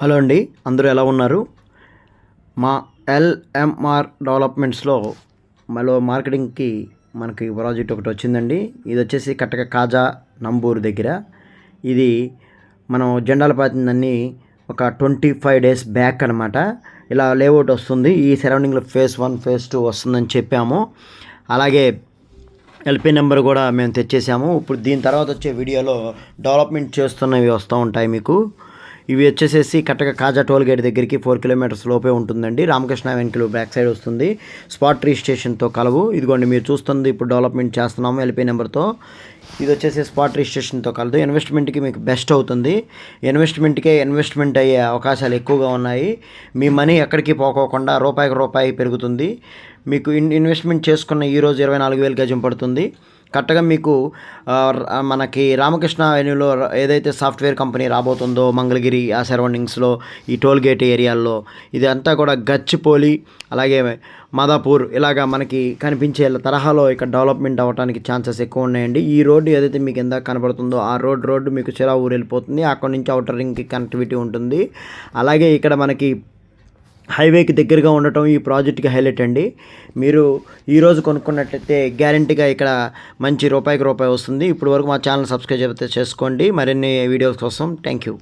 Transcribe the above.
Hello అండి అందరూ ఎలా ఉన్నారు? మా ఎల్ఎంఆర్ డెవలప్మెంట్స్లో మరో మార్కెటింగ్కి మనకి ప్రాజెక్ట్ ఒకటి వచ్చిందండి. ఇది వచ్చేసి కట్టక కాజా నంబూరు దగ్గర. ఇది మనం జెండాల పాతిందని ఒక ట్వంటీ ఫైవ్ డేస్ బ్యాక్ అనమాట ఇలా లేఅవుట్ వస్తుంది. ఈ సరౌండింగ్లో ఫేస్ వన్ ఫేస్ టూ వస్తుందని చెప్పాము. అలాగే ఎల్పీ నెంబర్ కూడా మేము తెచ్చేసాము. ఇప్పుడు దీని తర్వాత వచ్చే వీడియోలో డెవలప్మెంట్ చేస్తున్నవి వస్తూ ఉంటాయి మీకు. ఇవి వచ్చేసేసి కరెక్ట్గా కాజా టోల్ గేట్ దగ్గరికి ఫోర్ కిలోమీటర్స్ లోపే ఉంటుందండి. రామకృష్ణ వెంకలు బ్యాక్ సైడ్ వస్తుంది. స్పాట్ రిజిస్ట్రేషన్తో కలవు. ఇదిగోండి మీరు చూస్తుంది ఇప్పుడు డెవలప్మెంట్ చేస్తున్నాము ఎల్పీ నెంబర్తో. ఇది వచ్చేసి స్పాట్ రిజిస్ట్రేషన్తో కలదు. ఇన్వెస్ట్మెంట్కి మీకు బెస్ట్ అవుతుంది. ఇన్వెస్ట్మెంట్కే ఇన్వెస్ట్మెంట్ అయ్యే అవకాశాలు ఎక్కువగా ఉన్నాయి. మీ మనీ ఎక్కడికి పోకోకుండా రూపాయికి రూపాయి పెరుగుతుంది. మీకు ఇన్ ఇన్వెస్ట్మెంట్ చేసుకున్న ఈరోజు ఇరవై నాలుగు వేలు గజం పడుతుంది. కరెక్ట్గా మీకు మనకి రామకృష్ణ అవెన్యూలో ఏదైతే సాఫ్ట్వేర్ కంపెనీ రాబోతుందో మంగళగిరి ఆ సరౌండింగ్స్లో ఈ టోల్గేట్ ఏరియాల్లో ఇదంతా కూడా గచ్చిపోలి అలాగే మాదాపూర్ ఇలాగా మనకి కనిపించే తరహాలో ఇక్కడ డెవలప్మెంట్ అవ్వడానికి ఛాన్సెస్ ఎక్కువ ఉన్నాయండి. ఈ రోడ్డు ఏదైతే మీకు ఎంత కనబడుతుందో ఆ రోడ్ రోడ్డు మీకు చిరా ఊరు వెళ్ళిపోతుంది. అక్కడ నుంచి అవుటర్ రింగ్కి కనెక్టివిటీ ఉంటుంది. అలాగే ఇక్కడ మనకి హైవేకి దగ్గరగా ఉండటం ఈ ప్రాజెక్ట్కి హైలైట్ అండి. మీరు ఈరోజు కొనుక్కున్నట్లయితే గ్యారంటీగా ఇక్కడ మంచి రూపాయికి రూపాయి వస్తుంది. ఇప్పుడు వరకు మా ఛానల్ సబ్స్క్రైబ్ అయితే చేసుకోండి. మరిన్ని వీడియోస్ కోసం థ్యాంక్ యూ